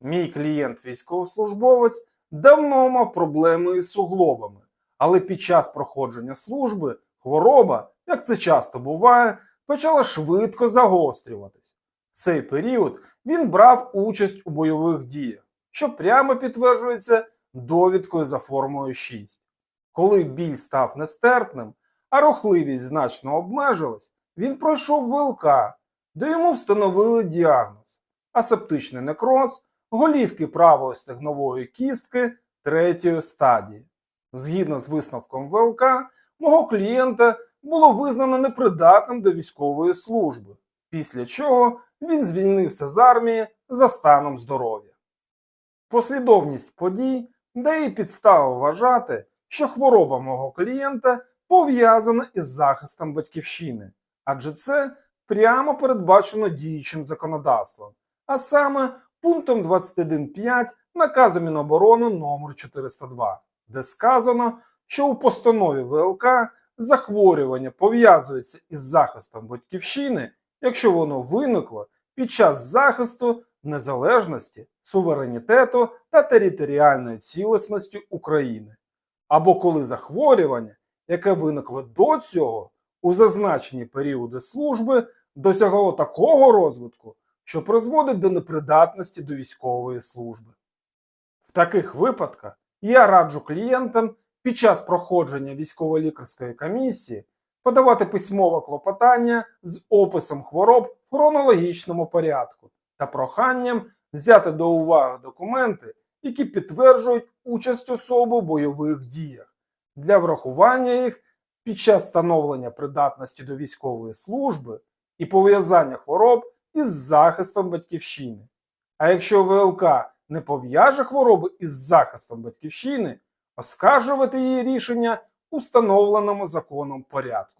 Мій клієнт військовослужбовець давно мав проблеми із суглобами, але під час проходження служби хвороба, як це часто буває, почала швидко загострюватись. В цей період він брав участь у бойових діях, що прямо підтверджується довідкою за формою 6. Коли біль став нестерпним, а рухливість значно обмежилась, він пройшов ВЛК, де йому встановили діагноз асептичний некроз голівки правої стегнової кістки третьої стадії. Згідно з висновком ВЛК, мого клієнта було визнано непридатним до військової служби, після чого він звільнився з армії за станом здоров'я. Послідовність подій дає підстави вважати, що хвороба мого клієнта пов'язана із захистом батьківщини, адже це прямо передбачено діючим законодавством, а саме пунктом 21.5 наказу Міноборони номер 402, де сказано, що у постанові ВЛК захворювання пов'язується із захистом батьківщини, якщо воно виникло під час захисту незалежності, суверенітету та територіальної цілісності України, або коли захворювання, яке виникло до цього у зазначені періоди служби, досягло такого розвитку, що призводить до непридатності до військової служби. В таких випадках я раджу клієнтам під час проходження військово-лікарської комісії подавати письмове клопотання з описом хвороб в хронологічному порядку та проханням взяти до уваги документи, які підтверджують участь особи в бойових діях, для врахування їх під час встановлення придатності до військової служби і пов'язання хвороб із захистом батьківщини. А якщо ВЛК не пов'яже хворобу із захистом батьківщини, оскаржувати її рішення у встановленому законом порядку.